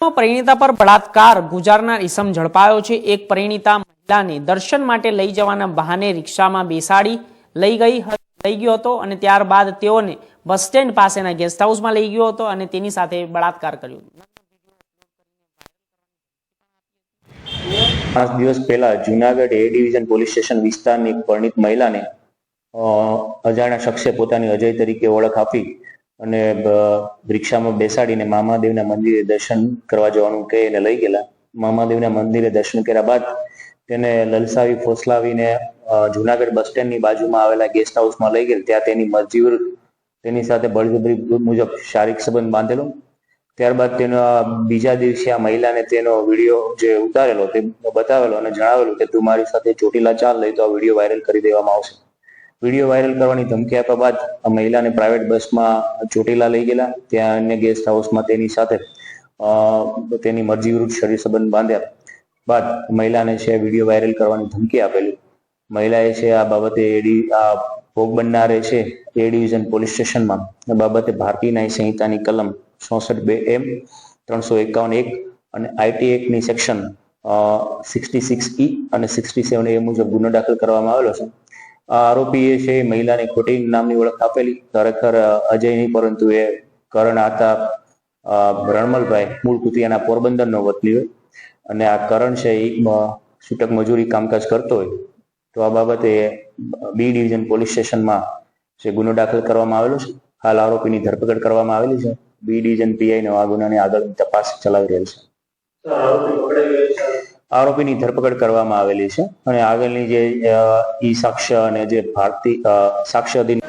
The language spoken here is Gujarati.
પરિણીતા પર બળાત્કાર. ગુજારનાર ઇસમ ઝડપાયો છે. એક પરિણીતા મહિલાને દર્શન માટે લઈ જવાના બહાને રિક્ષામાં બેસાડી લઈ ગઈ લઈ ગયો હતો અને ત્યારબાદ તેઓને બસ સ્ટેન્ડ પાસેના ગેસ્ટ હાઉસમાં લઈ ગયો હતો અને તેની સાથે બળાત્કાર કર્યો. પાંચ દિવસ પહેલા Junagadh A division police station વિસ્તારની એક પરિણીત મહિલાને અજાણ્યા શખ્સે પોતાની અજય તરીકે ઓળખ આપી અને રિક્ષામાં બેસાડીને મામાદેવના મંદિરે દર્શન કરવા જવાનું કહીને લઈ ગયેલા. મામાદેવના મંદિરે દર્શન કર્યા બાદ તેને લલસાવી, ફોસલાવીને જુનાગઢ બસ સ્ટેન્ડની બાજુમાં આવેલા ગેસ્ટ હાઉસમાં લઈ ગયેલ. ત્યાં તેની મરજી તેની સાથે બળજબરી મુજબ શારીરિક સંબંધ બાંધેલો. ત્યારબાદ તેનો બીજા દિવસે આ મહિલાને તેનો વીડિયો જે ઉતારેલો તે બતાવેલો અને જણાવેલું કે, તું મારી સાથે ચોટીલા ચાલ લઈ તો આ વીડિયો વાયરલ કરી દેવામાં આવશે. વીડિયો વાયરલ કરવાની ધમકી આપ્યા બાદ આ મહિલાને પ્રાઇવેટ બસમાં ચોટીલા લઈ ગયેલા. ત્યાં અન્ય ગેસ્ટ હાઉસમાં તેની સાથે તેની મરજી વિરુદ્ધ શરીર સંબંધ બાંધ્યા બાદ મહિલાને છે વીડિયો વાયરલ કરવાની ધમકી આપેલી. મહિલાએ છે આ બાબતે એડી આ ભોગ બનનારે છે એ ડિવિઝન પોલીસ સ્ટેશનમાં. બાબતે ભારતીય ન્યાય સંહિતાની કલમ ચોસઠ બે એમ ત્રણસો એકાવન એક અને આઈટી એક્ટની સેક્શન સિક્સટી સિક્સ ઈ અને સિક્સટી સેવન એ મુજબ ગુનો દાખલ કરવામાં આવેલો છે. આ આરોપી એ છે, એ મહિલાને ખોટી નામની ઓળખ આપેલી. ખરેખર અજય નહીં, પરંતુ એ કરણ આતા રણમલભાઈ મૂળ કુતિયાના પોરબંદરનો વતની હોય. અને આ કરણ છે, એ છૂટક મજૂરી કામકાજ કરતો હોય. તો આ બાબતે બી ડિવિઝન પોલીસ સ્ટેશનમાં જે ગુનો દાખલ કરવામાં આવેલો છે, હાલ આરોપીની ધરપકડ કરવામાં આવેલી છે. બી ડિવિઝન પીઆઈ નો આ ગુનાની આગળની તપાસ ચલાવી રહેલ છે. આરોપીની ધરપકડ કરવામાં આવેલી છે અને આગળની જે ઈ સાક્ષ્ય અને જે ભારતીય સાક્ષ્ય અધિન